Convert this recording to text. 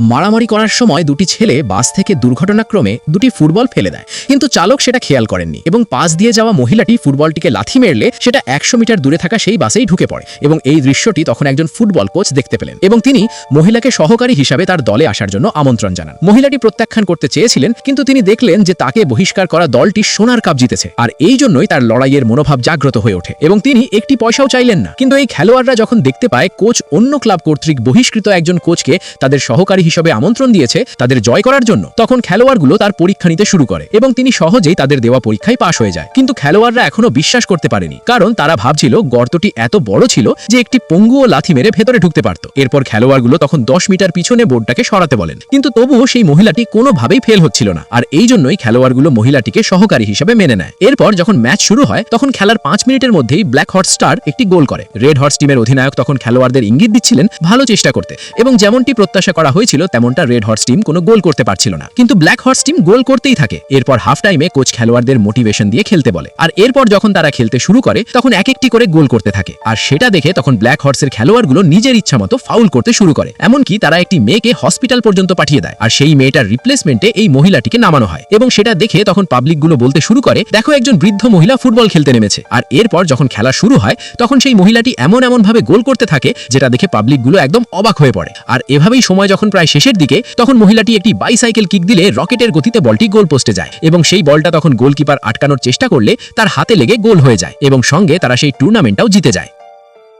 মারামারি করার সময় দুটি ছেলে বাস থেকে দুর্ঘটনাক্রমে দুটি ফুটবল ফেলে দেয়। কিন্তু চালক সেটা খেয়াল করেননি এবং পাশ দিয়ে যাওয়া মহিলাটি ফুটবলটিকে লাথি মেরলে সেটা একশো মিটার দূরে থাকা সেই বাসেই ঢুকে পড়ে এবং এই দৃশ্যটি তখন একজন ফুটবল কোচ দেখতে পেলেন এবং তিনি মহিলাকে সহকারী হিসাবে তার দলে আসার জন্য আমন্ত্রণ জানান। মহিলাটি প্রত্যাখ্যান করতে চেয়েছিলেন, কিন্তু তিনি দেখলেন যে তাকে বহিষ্কার করা দলটি সোনার কাপ জিতেছে আর এই জন্যই তার লড়াইয়ের মনোভাব জাগ্রত হয়ে ওঠে এবং তিনি একটি পয়সাও চাইলেন না। কিন্তু এই খেলোয়াড়রা যখন দেখতে পায় কোচ অন্য ক্লাব কর্তৃক বহিষ্কৃত একজন কোচকে তাদের সহকারী হিসেবে আমন্ত্রণ দিয়েছে তাদের জয় করার জন্য। তখন খেলোয়াড়গুলো তার পরীক্ষা নিতে শুরু করে এবং তিনি সহজেই তাদের দেওয়া পরীক্ষায় পাশ হয়ে যায়। কিন্তু খেলোয়াড়রা এখনও বিশ্বাস করতে পারেনি, কারণ তারা ভাবছিল গর্তটি এত বড় ছিল যে একটি পঙ্গু ও লাথি মেরে ভেতরে ঢুকতে পারত। এরপর খেলোয়াড়গুলো তখন দশ মিটার পিছনে বোর্ডটাকে সরাতে বলেন। কিন্তু তবুও সেই মহিলাটি কোনোভাবেই ফেল হচ্ছিল না। আর এই জন্যই খেলোয়াড়গুলো মহিলাটিকে সহকারী হিসেবে মেনে নেয়। এরপর যখন ম্যাচ শুরু হয়, তখন খেলার পাঁচ মিনিটের মধ্যেই ব্ল্যাক হট স্টার একটি গোল করে। রেড হর্স টিমের অধিনায়ক তখন খেলোয়াড়দের ইঙ্গিত দিচ্ছিলেন ভালো চেষ্টা করতে এবং যেমনটি প্রত্যাশা করা হয়েছিল তেমনটা রেড হর্স টিম কোনো গোল করতে পারছিল না। কিন্তু ব্ল্যাক হর্স টিম গোল করতেই থাকে। এরপর হাফ টাইমে কোচ খেলোয়াড়দের মোটিভেশন দিয়ে খেলতে বলে। আর এরপর যখন তারা খেলতে শুরু করে, তখন এক একটি করে গোল করতে থাকে। আর সেটা দেখে তখন ব্ল্যাক হর্সের খেলোয়াড়গুলো নিজের ইচ্ছা মতো ফাউল করতে শুরু করে। এমনকি তারা একটি মেয়েকে হসপিটাল পর্যন্ত পাঠিয়ে দেয়। আর সেই মেয়েটার রিপ্লেসমেন্টে এই মহিলাটিকে নামানো হয়। এবং সেটা দেখে তখন পাবলিকগুলো বলতে শুরু করে, দেখো একজন বৃদ্ধ মহিলা ফুটবল খেলতে নেমেছে। আর এরপর যখন খেলা শুরু হয়, তখন সেই মহিলাটি এমন এমন ভাবে গোল করতে থাকে, যেটা দেখে পাবলিকগুলো একদম অবাক হয়ে পড়ে। আর এভাবেই সময় যখন প্রায় শেষের দিকে তখন মহিলাটি একটি বাইসাইকেল কিক দিলে রকেটের গতিতে বলটি গোল পোস্টে যায় এবং সেই বলটা তখন গোলকিপার আটকানোর চেষ্টা করলে তার হাতে লেগে গোল হয়ে যায় এবং সঙ্গে তারা সেই টুর্নামেন্টটাও জিতে যায়।